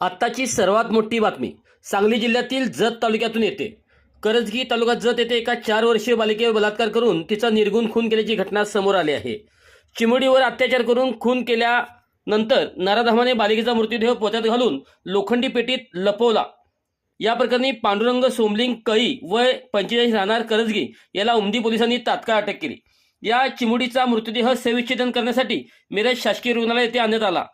आत्ताची सर्वात मोठी बातमी. सांगली जिल्ह्यातील जत तालुक्यातून येते. करजगी तालुक्यात जत येथे एका चार वर्षीय बालिकेवर बलात्कार करून तिचा निर्गुण खून केल्याची घटना समोर आली आहे. चिमुडीवर अत्याचार करून खून केल्यानंतर नाराधामाने बालिकेचा मृतदेह पोत्यात घालून लोखंडी पेटीत लपवला. या प्रकरणी पांडुरंग सोमलिंग कळी वय पंचेचाळीस राहणार करजगी याला उमदी पोलिसांनी तात्काळ अटक केली. या चिमुडीचा मृतदेह सेविच्छेदन करण्यासाठी मिरज शासकीय रुग्णालय येथे आणण्यात आला.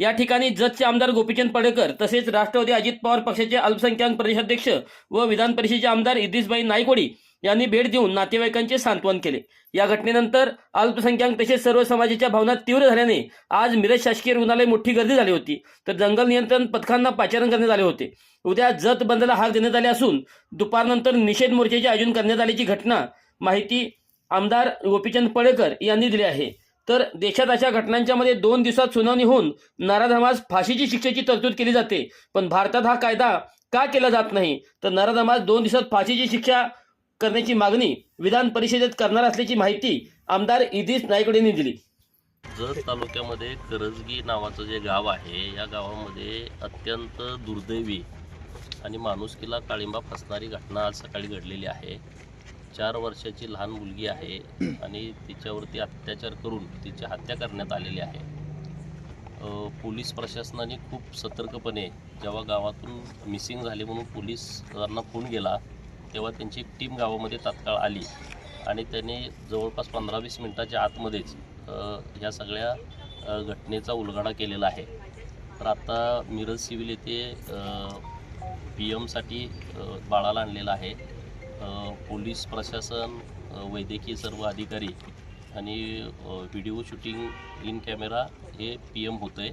या ठिकाणी जतचे आमदार गोपीचंद पडळकर तसेच राष्ट्रवादी अजित पवार पक्षाचे अल्पसंख्याक प्रदेशाध्यक्ष व विधान परिषदेचे आमदार इद्रिसबाई नायकोडी यांनी भेट देऊन नातेवाईकांचे सांत्वन केले. या घटनेनंतर अल्पसंख्याक तसेच सर्व समाजाच्या भावना तीव्र झाल्याने आज मिरज शासकीय रुग्णालय मोठी गर्दी झाली होती. तर जंगल नियंत्रण पथकांना पाचारण करण्यात आले होते. उद्या जत बंदला हाक देण्यात आले असून दुपारनंतर निषेध मोर्चाचे आयोजन करण्यात आल्याची घटना माहिती आमदार गोपीचंद पडळकर यांनी दिली आहे. तर देशात अशा घटनांच्या मध्ये दोन दिवसात सुनावणी होऊन नराधमास फाशीची शिक्षेची तरतूद केली जाते. पण भारतात हा कायदा का केला जात नाही? तर नराधमास दोन दिवसात फाशीची शिक्षा करण्याची मागणी विधान परिषदेत करणार असल्याची माहिती आमदार इदिस नायकड यांनी दिली. जत तालुक्यामध्ये करजगी नावाचं जे गाव आहे या गावामध्ये अत्यंत दुर्दैवी आणि माणुसकीला काळिंबा फसणारी घटना आज सकाळी घडलेली आहे. चार वर्षाची लहान मुलगी आहे आणि तिच्यावरती अत्याचार करून तिची हत्या करण्यात आलेली आहे. पोलीस प्रशासनाने खूप सतर्कपणे जेव्हा गावातून मिसिंग झाले म्हणून पोलिसांना फोन गेला तेव्हा त्यांची एक टीम गावामध्ये तात्काळ आली आणि त्यांनी जवळपास पंधरा वीस मिनटाच्या आतमध्येच ह्या सगळ्या घटनेचा उलगडा केलेला आहे. तर आता मिरज सिव्हिल येथे पी एमसाठी बाळाला आणलेलं आहे. पोलीस प्रशासन वैद्यकीय सर्व अधिकारी आणि व्हिडिओ शूटिंग इन कॅमेरा हे पी एम होतं आहे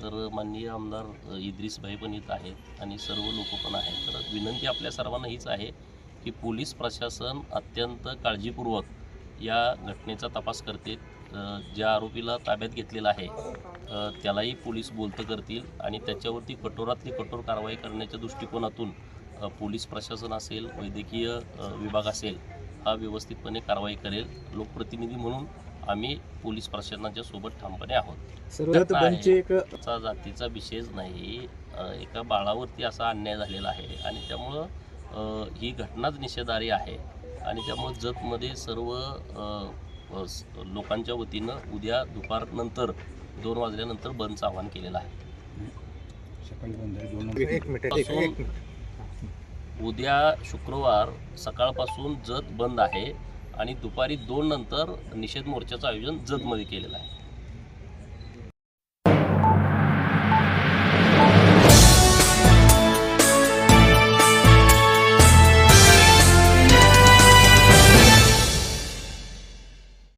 तर माननीय आमदार अ, इद्रिसभाई पण इथं आहेत आणि सर्व लोक पण आहेत. तर विनंती आपल्या सर्वांना हीच आहे की पोलीस प्रशासन अत्यंत काळजीपूर्वक या घटनेचा तपास करते. ज्या आरोपीला ताब्यात घेतलेला आहे त्यालाही पोलीस बोलतं करतील आणि त्याच्यावरती कठोरातली कठोर कारवाई करण्याच्या दृष्टिकोनातून पोलीस प्रशासन असेल वैद्यकीय विभाग असेल हा व्यवस्थितपणे कारवाई करेल लोकप्रतिनिधी म्हणून आम्ही पोलीस प्रशासनाच्या सोबत ठामपणे आहोत. त्याचा जातीचा विषयच नाही एका बाळावरती असा अन्याय झालेला आहे आणि त्यामुळं ही घटनाच निषेधारी आहे आणि त्यामुळं जतमध्ये सर्व लोकांच्या वतीनं उद्या दुपारनंतर दोन वाजल्यानंतर बंदचं आवाहन केलेलं आहे. एक मिनिट. उद्या शुक्रवार सकाळपासून जत बंद आहे आणि दुपारी दोन नंतर निषेध मोर्चाचं आयोजन जतमध्ये केलेलं आहे.